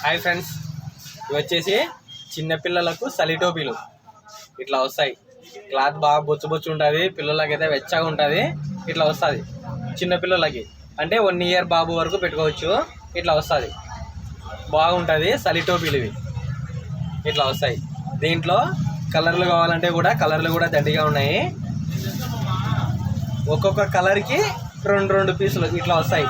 Hi friends ఇవి వచ్చేసి చిన్నపిల్లలకు చలి టోపీలు ఇట్లా వస్తాయి. క్లాత్ బాగా బొచ్చు బొచ్చు ఉంటుంది. పిల్లలకైతే వెచ్చగా ఉంటుంది. ఇట్లా వస్తుంది. చిన్నపిల్లలకి అంటే వన్ ఇయర్ బాబు వరకు పెట్టుకోవచ్చు. ఇట్లా వస్తుంది. బాగుంటుంది చలి టోపీలు ఇవి. ఇట్లా వస్తాయి. దీంట్లో కలర్లు కావాలంటే కూడా కలర్లు కూడా దండిగా ఉన్నాయి. ఒక్కొక్క కలర్కి రెండు రెండు పీసులు ఇట్లా వస్తాయి.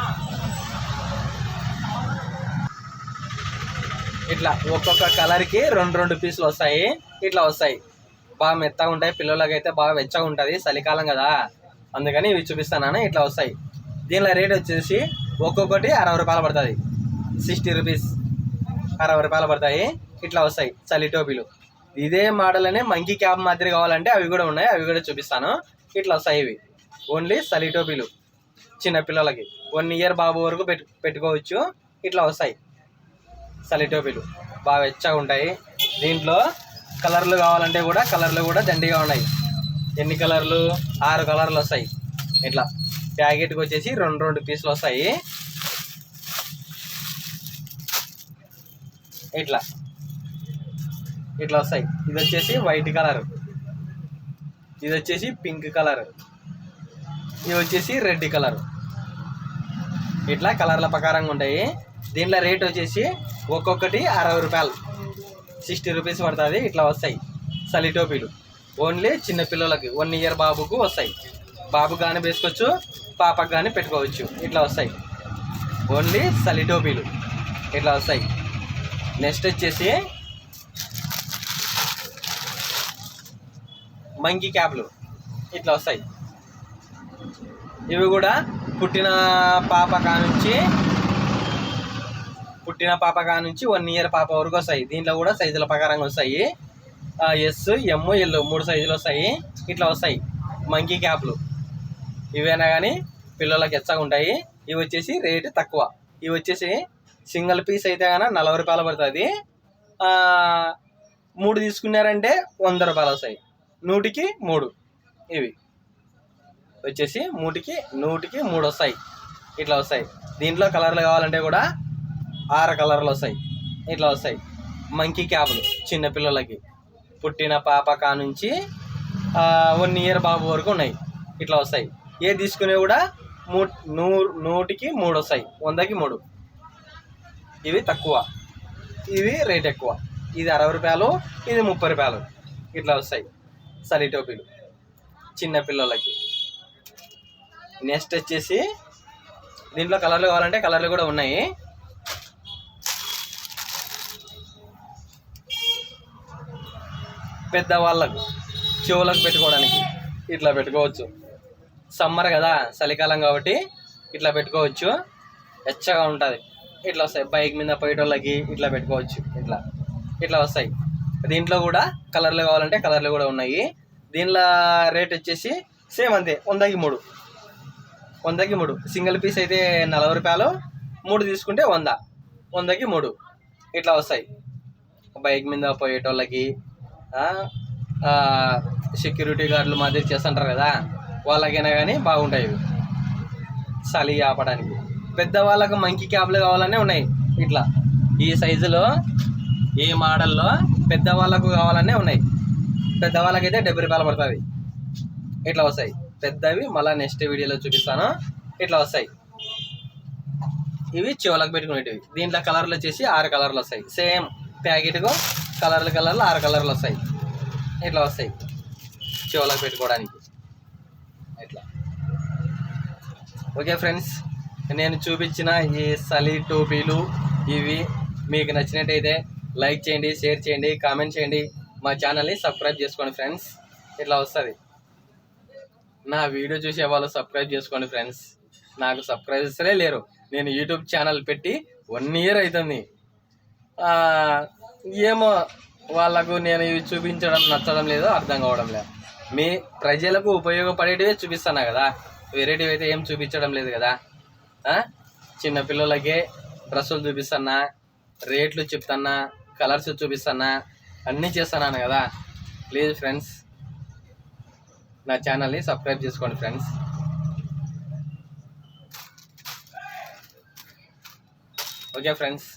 ఇట్లా ఒక్కొక్క కలర్కి రెండు రెండు పీసులు వస్తాయి. ఇట్లా వస్తాయి. బాగా మెత్తగా ఉంటాయి. పిల్లలకైతే బాగా వెచ్చగా ఉంటుంది. చలికాలం కదా. అందుకని ఇవి చూపిస్తాను ఇట్లా వస్తాయి. దీనిలో రేట్ వచ్చేసి ఒక్కొక్కటి అరవై రూపాయలు పడుతుంది. సిక్స్టీ రూపీస్ అరవై రూపాయలు పడతాయి. ఇట్లా వస్తాయి. చలి టోపీలు. ఇదే మోడల్ అనే మంకీ క్యాప్ మాదిరి కావాలంటే అవి కూడా ఉన్నాయి. అవి కూడా చూపిస్తాను. ఇట్లా వస్తాయి ఇవి. ఓన్లీ చలి టోపీలు. చిన్నపిల్లలకి వన్ ఇయర్ బాబు వరకు పెట్టు పెట్టుకోవచ్చు. ఇట్లా వస్తాయి. టోపీలు. బాగా వెచ్చగా ఉంటాయి. దీంట్లో కలర్లు కావాలంటే కూడా కలర్లు కూడా దండిగా ఉన్నాయి. ఎన్ని కలర్లు? ఆరు కలర్లు వస్తాయి. ఇట్లా ప్యాకెట్కి వచ్చేసి రెండు రెండు పీసులు వస్తాయి. ఇట్లా. ఇట్లా వస్తాయి. ఇది వచ్చేసి వైట్ కలర్. ఇది వచ్చేసి పింక్ కలర్. ఇది వచ్చేసి రెడ్ కలర్. ఇట్లా కలర్ల ప్రకారంగా ఉంటాయి. దీంట్లో రేట్ వచ్చేసి ఒక్కొక్కటి అరవై రూపాయలు. సిక్స్టీ రూపీస్ పడుతుంది ఇట్లా వస్తాయి. చలి టోపీలు. ఓన్లీ చిన్న పిల్లలకి వన్ ఇయర్ బాబుకు వస్తాయి. బాబు కానీ వేసుకోవచ్చు పాపకు కానీ పెట్టుకోవచ్చు ఇట్లా వస్తాయి. ఓన్లీ చలి టోపీలు ఇట్లా వస్తాయి. నెక్స్ట్ వచ్చేసి మంకీ క్యాబ్లు ఇట్లా వస్తాయి. ఇవి కూడా పుట్టిన పాప కానుంచి పుట్టిన పాప కానుంచి వన్ ఇయర్ పాప వరకు వస్తాయి. దీంట్లో కూడా సైజుల ప్రకారంగా వస్తాయి. ఎస్ ఎమ్ ఎల్ మూడు సైజులు వస్తాయి. ఇట్లా వస్తాయి. మంకీ క్యాప్లు ఇవైనా కానీ పిల్లలకి ఎచ్చగా ఉంటాయి. ఇవి వచ్చేసి రేటు తక్కువ. ఇవి వచ్చేసి సింగిల్ పీస్ అయితే కానీ నలభై రూపాయలు పడుతుంది. మూడు తీసుకున్నారంటే వంద రూపాయలు వస్తాయి. నూటికి మూడు ఇవి. వచ్చేసి మూటికి నూటికి మూడు వస్తాయి. ఇట్లా వస్తాయి. దీంట్లో కలర్లు కావాలంటే కూడా ఆరు కలర్లు వస్తాయి. ఇట్లా వస్తాయి. మంకీ క్యాపులు చిన్నపిల్లలకి పుట్టిన పాప కా నుంచి వన్ ఇయర్ బాబు వరకు ఉన్నాయి. ఇట్లా వస్తాయి. ఏ తీసుకునే కూడా మూ నూ నూటికి మూడు వస్తాయి. వందకి మూడు. ఇవి తక్కువ. ఇవి రేట్ ఎక్కువ. ఇది అరవై రూపాయలు ఇది ముప్పై రూపాయలు. ఇట్లా వస్తాయి. సలి టోపీలు. చిన్నపిల్లలకి నెక్స్ట్ వచ్చేసి దీంట్లో కలర్లు కావాలంటే కలర్లు కూడా ఉన్నాయి. పెద్దవాళ్ళకు చెవులకు పెట్టుకోవడానికి ఇట్లా పెట్టుకోవచ్చు. సమ్మర్ కదా చలికాలం కాబట్టి ఇట్లా పెట్టుకోవచ్చు. వెచ్చగా ఉంటుంది. ఇట్లా వస్తాయి. బైక్ మీద పోయేటోళ్ళకి ఇట్లా పెట్టుకోవచ్చు. ఇట్లా. ఇట్లా వస్తాయి. దీంట్లో కూడా కలర్లు కావాలంటే కలర్లు కూడా ఉన్నాయి. దీనిలో రేట్ వచ్చేసి సేమ్ అంతే. వందకి మూడు. వందకి మూడు. సింగిల్ పీస్ అయితే నలభై రూపాయలు. మూడు తీసుకుంటే వంద. వందకి మూడు. ఇట్లా వస్తాయి. బైక్ మీద పోయేటోళ్ళకి సెక్యూరిటీ గార్డులు మాదిరి చేస్తుంటారు కదా వాళ్ళకైనా కానీ బాగుంటాయి చలి ఆపడానికి. పెద్దవాళ్ళకు మంకీ క్యాబ్లు కావాలనే ఉన్నాయి ఇట్లా. ఈ సైజులో ఈ మోడల్లో పెద్దవాళ్ళకు కావాలనే ఉన్నాయి. పెద్దవాళ్ళకైతే డెబ్బై రూపాయలు పడుతుంది ఇట్లా వస్తాయి. పెద్దవి మళ్ళీ నెక్స్ట్ వీడియోలో చూపిస్తాను. ఇట్లా వస్తాయి. ఇవి చెవులకు పెట్టుకునేటివి. దీంట్లో కలర్లు వచ్చేసి ఆరు కలర్లు వస్తాయి. సేమ్ ప్యాకెట్కు కలర్లు కలర్లు ఆరు కలర్లు వస్తాయి. ఇట్లా వస్తాయి? చెవులకు పెట్టుకోవడానికి. ఇట్లా ఓకే ఫ్రెండ్స్ నేను చూపించిన ఈ చలి టోపీలు ఇవి మీకు నచ్చినట్టయితే లైక్ చేయండి షేర్ చేయండి కామెంట్ చేయండి. మా ఛానల్ని సబ్స్క్రైబ్ చేసుకోండి ఫ్రెండ్స్. ఇట్లా వస్తుంది? నా వీడియో చూసే వాళ్ళు సబ్స్క్రైబ్ చేసుకోండి ఫ్రెండ్స్. నాకు సబ్స్క్రైబర్సే లేరు. నేను యూట్యూబ్ ఛానల్ పెట్టి వన్ ఇయర్ అవుతుంది. ఏమో వాళ్ళకు నేను ఇవి చూపించడం నచ్చడం లేదో అర్థం కావడం లేదు. మీ ప్రజలకు ఉపయోగపడేటివే చూపిస్తున్నా కదా. వేరేటివి అయితే ఏం చూపించడం లేదు కదా. చిన్న పిల్లలకే డ్రెస్సులు చూపిస్తున్నా రేట్లు చెప్తున్నా కలర్స్ చూపిస్తున్నా అన్నీ చేస్తున్నాను కదా. ప్లీజ్ ఫ్రెండ్స్ నా ఛానల్ని సబ్స్క్రైబ్ చేసుకోండి ఫ్రెండ్స్ ఓకే ఫ్రెండ్స్